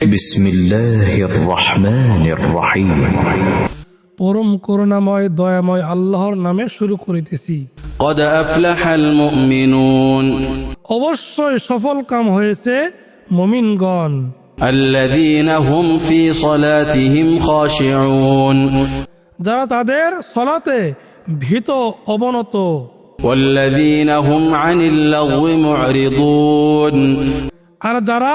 بسم الله الرحمن الرحيم পরম করুণাময় দয়াময় আল্লাহর নামে শুরু করিতেছি قد أفلح المؤمنون অবশ্যই সফল কাম হয়েছে মমিনগণ الذين هم في صلاتهم خاشعون যারা তাদের সলাতে ভীত অবনত والذين هم عن اللغو معرضون আর যারা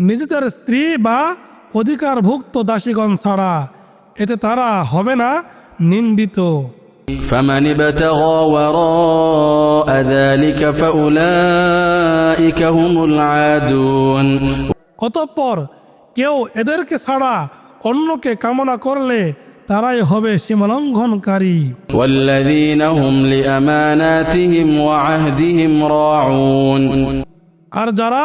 إلا على أزواجهم أو ما ملكت أيمانهم فإنهم غير ملومين নিজেদের স্ত্রী বা অধিকারভুক্ত দাসীগণ ছাড়া এতে তারা হবে না নিন্দিত فمن ابتغى وراء ذلك فأولئك هم العادون অতঃপর কেউ এদেরকে ছাড়া অন্যকে কামনা করলে তারাই হবে সীমালঙ্ঘনকারী والذين هم لأماناتهم وعهدهم راعون আর যারা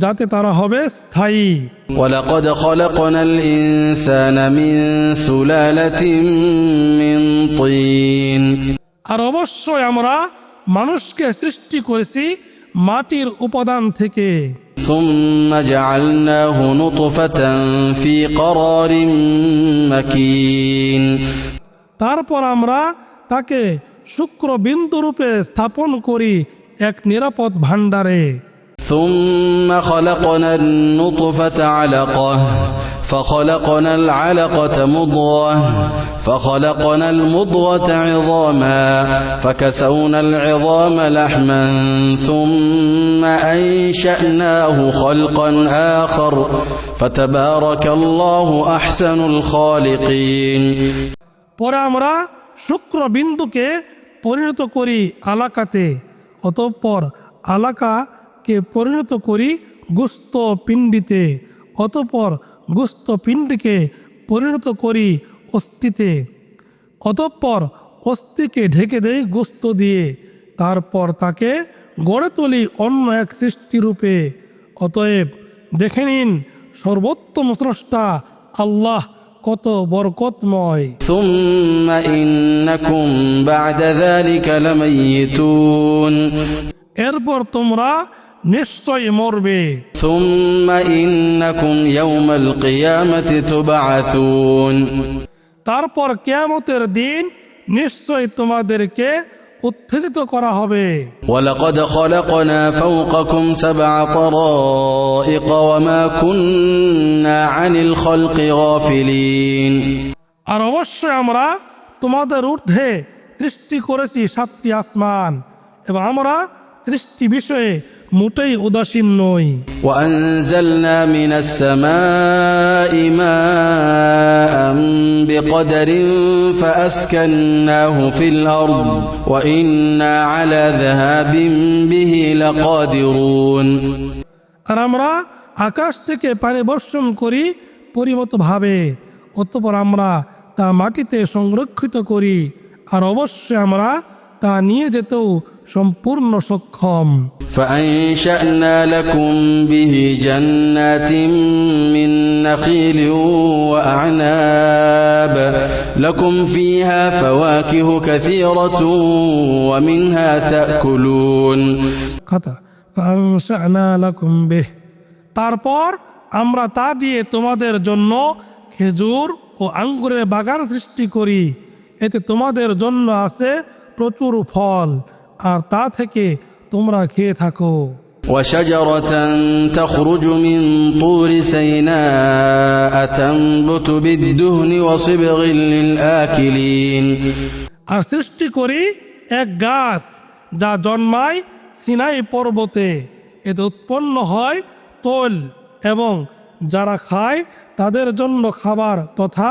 যাতে তারা হবে স্থায়ী ولقد خلقنا الإنسان من سلالة من طين আর অবশ্যই আমরা মানুষকে সৃষ্টি করেছি মাটির উপাদান থেকে ثم جعلناه نطفة في قرار مكين তারপর আমরা তাকে শুক্র বিন্দু রূপে স্থাপন করি এক নিরাপদ ভাণ্ডারে ثم خلقنا النطفة علقة فخلقنا العلقة مضغة فخلقنا المضغة عظاما فكسونا العظام لحما ثم أنشأناه خلقا آخر فتبارك الله أحسن الخالقين পরে আমরা শুক্র বিন্দুকে পরিণত করি আলাকাতে অতঃপর কে পরিণত করি গুস্ত পিণ্ডিতে অতপর গুস্ত পিণ্ডকে পরিণত করি অস্থিতে। অতঃপর অস্থিকে ঢেকে দেই গুস্ত দিয়ে তারপর তাকে গড়ে তুলি অন্য এক সৃষ্টিরূপে। অতএব দেখে নিন সর্বোত্তম স্রষ্টা আল্লাহ কত বরকতময়। এরপর তোমরা নিশ্চয় মরবে। তারপর কেমতের দিন নিশ্চয় তোমাদেরকে উত্থিত করা হবে। আর অবশ্যই আমরা তোমাদের ঊর্ধ্বে সৃষ্টি করেছি সাতটি আসমান এবং আমরা সৃষ্টি বিষয়ে মোটেই উদাসীন নই وأنزلنا من السماء ماء بقدر فأسكناه في الأرض وإنا على ذهاب به لقادرون আর আমরা আকাশ থেকে পানি বর্ষণ করি পরিমতভাবে অতঃপর আমরা তা মাটিতে সংরক্ষিত করি আর অবশ্যই আমরা তা নিয়ে যেতেও সম্পূর্ণ সক্ষম فأنشأنا لكم به جنات من نخيل وأعناب لكم فيها فواكه كثيرة ومنها تأكلون কথা فأنشأنا لكم به তারপর আমরা তা দিয়ে তোমাদের জন্য খেজুর ও আঙ্গুরের বাগান সৃষ্টি করি এতে তোমাদের জন্য আছে প্রচুর ফল আর তা থেকে তোমরা খেয়ে থাকো وشجرة تخرج من طور سيناء تنبت بالدهن وصبغ للآكلين আর সৃষ্টি করি এক গাছ যা জন্মায় সিনাই পর্বতে এতে উৎপন্ন হয় তৈল এবং যারা খায় তাদের জন্য খাবার তথা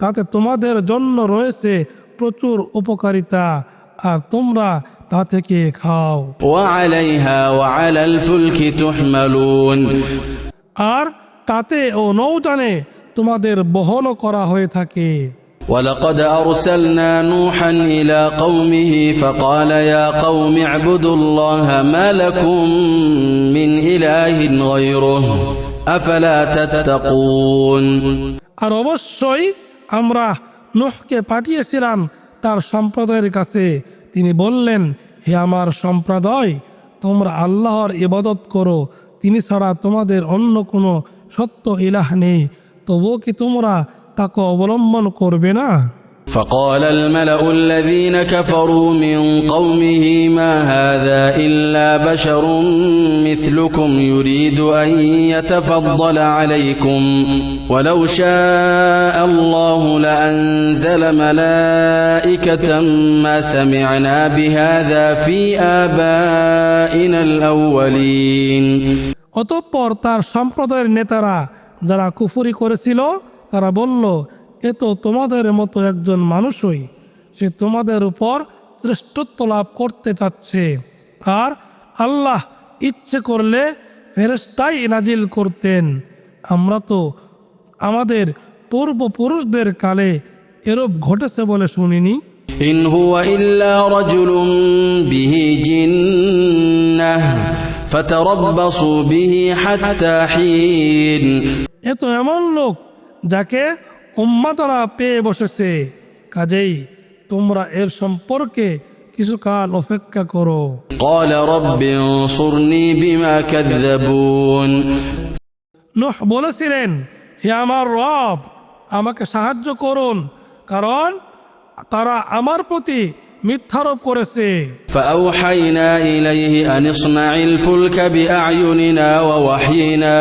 তাতে তোমাদের জন্য রয়েছে প্রচুর উপকারিতা আর তোমরা তা থেকে খাও وعليها وعلى الفلك تحملون আর তাতে ও নৌজানে তোমাদের বহনও করা হয়ে থাকে ولقد أرسلنا نوحا إلى قومه فقال يا قوم اعبدوا الله ما لكم من إله غيره أفلا تتقون আর অবশ্যই আমরা নুহকে পাঠিয়েছিলাম তার সম্প্রদায়ের কাছে। তিনি বললেন, হে আমার সম্প্রদায়, তোমরা আল্লাহর ইবাদত করো। তিনি ছাড়া তোমাদের অন্য কোনো সত্য ইলাহ নেই। তবুও কি তোমরা তাকে অবলম্বন করবে না? فقال الملأ الذين كفروا من قومه ما هذا إلا بشر مثلكم يريد أن يتفضل عليكم ولو شاء الله لأنزل ملائكة ما سمعنا بهذا في آبائنا الأولين অতঃপর তার সম্প্রদায়ের নেতারা যারা কুফরি করেছিল তারা বলল এ তো তোমাদের মতো একজন মানুষই সে তোমাদের উপর শ্রেষ্ঠত্ব লাভ করতে চাচ্ছে। আর আল্লাহ ইচ্ছে করলে ফেরেস্তাই নাজিল করতেন। আমরা তো আমাদের পূর্বপুরুষদের কালে এরূপ ঘটেছে বলে শুনিনি। ইন এ তো এমন লোক যাকে উম্মাতরা পেয়ে বসেছে। কাজেই তোমরা এর সম্পর্কে কিছু কাল অপেক্ষা করো। নোহ বলেছিলেন হে আমার রব আমাকে সাহায্য করুন কারণ তারা আমার প্রতি মিথ্যারোপ করেছে فأوحينا إليه أن اصنع الفلك بأعيننا ووحينا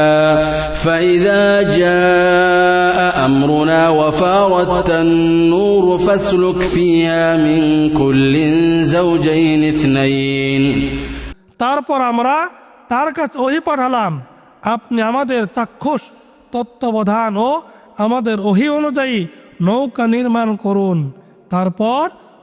فإذا جاء أمرنا وفارت النور فاسلك فيها من كل زوجين اثنين তারপর আমরা তার কাছে ওহি পাঠালাম আপনি আমাদের চাক্ষুষ তত্ত্বাবধান ও আমাদের ওহি অনুযায়ী নৌকা নির্মাণ করুন তারপর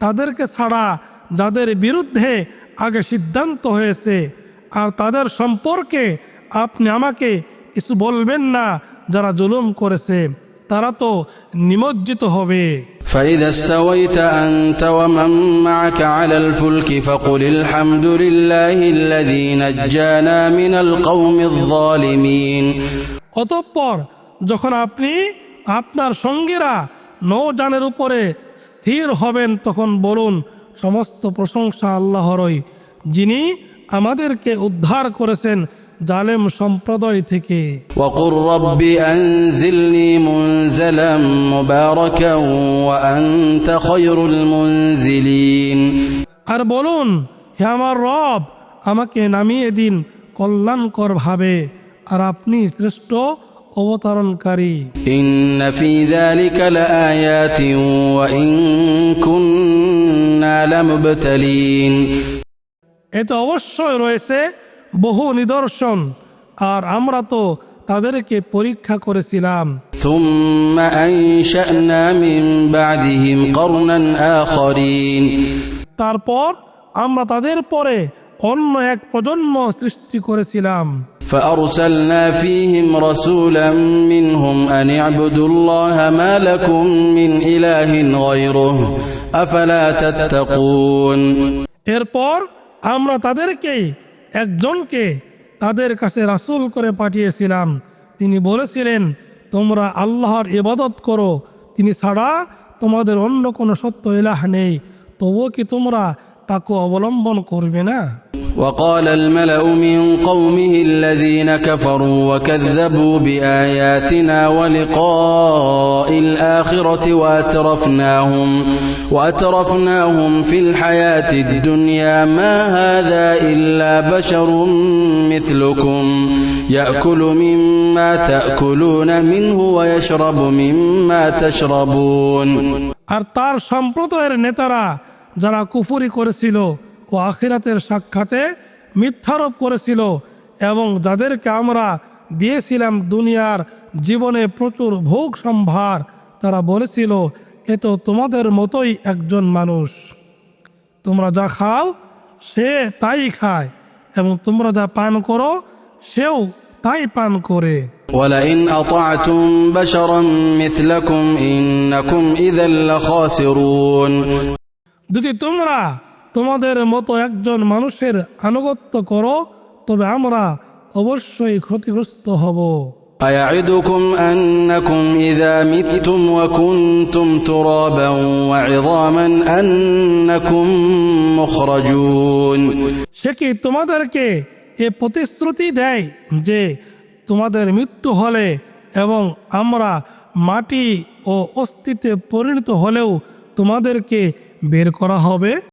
তাদেরকে ছাড়া যাদের বিরুদ্ধে আগে সিদ্ধান্ত হয়েছে আর তাদের সম্পর্কে আপনি আমাকে কিছু বলবেন না যারা জুলুম করেছে তারা তো নিমজ্জিত হবে فإذا استويت أنت ومن معك على الفلك فقل الحمد لله الذي نجانا من القوم الظالمين অতঃপর যখন আপনি আপনার সঙ্গীরা নৌযানের উপরে স্থির হবেন তখন বলুন সমস্ত প্রশংসা আল্লাহরই যিনি আমাদেরকে উদ্ধার করেছেন জালেম সম্প্রদায় থেকে وقل رب أنزلني منزلا مباركا وأنت خير المنزلين আর বলুন হে আমার রব আমাকে নামিয়ে দিন কল্যাণকর ভাবে আর আপনি শ্রেষ্ঠ অবতারণকারী। এতে অবশ্যই রয়েছে বহু নিদর্শন আর আমরা তো তাদেরকে পরীক্ষা করেছিলাম। তারপর আমরা তাদের পরে অন্য এক প্রজন্ম সৃষ্টি করেছিলাম। فأرسلنا فيهم رسولا منهم أن اعبدوا الله ما لكم من إله غيره أفلا تتقون এরপর আমরা তাদেরকেই একজনকে তাদের কাছে রাসূল করে পাঠিয়েছিলাম তিনি বলেছিলেন তোমরা আল্লাহর ইবাদত করো তিনি ছাড়া তোমাদের অন্য কোনো সত্য ইলাহ নেই তবুও কি তোমরা তাকে অবলম্বন করবে না وقال الملأ من قومه الذين كفروا وكذبوا بآياتنا ولقاء الآخرة وأترفناهم وأترفناهم في الحياة الدنيا ما هذا إلا بشر مثلكم يأكل مما تأكلون منه ويشرب مما تشربون আর তার সম্প্রদায়ের নেতারা যারা কুফরি করেছিল ও আখিরাতের সাক্ষাতে মিথ্যারোপ করেছিল এবং যাদেরকে আমরা দিয়েছিলাম দুনিয়ার জীবনে প্রচুর ভোগ সম্ভার তারা বলেছিল এ তো তোমাদের মতোই একজন মানুষ তোমরা যা খাও সে তাই খায় এবং তোমরা যা পান করো সেও তাই পান করে ولئن أطعتم بشرا مثلكم إنكم إذا لخاسرون যদি তোমরা তোমাদের মতো একজন মানুষের আনুগত্য করো তবে আমরা অবশ্যই ক্ষতিগ্রস্ত হব أيعدكم أنكم إذا متم وكنتم ترابا وعظاما أنكم مخرجون সে কি তোমাদেরকে এ প্রতিশ্রুতি দেয় যে তোমাদের মৃত্যু হলে এবং আমরা মাটি ও অস্তিত্বে পরিণত হলেও তোমাদেরকে বের করা হবে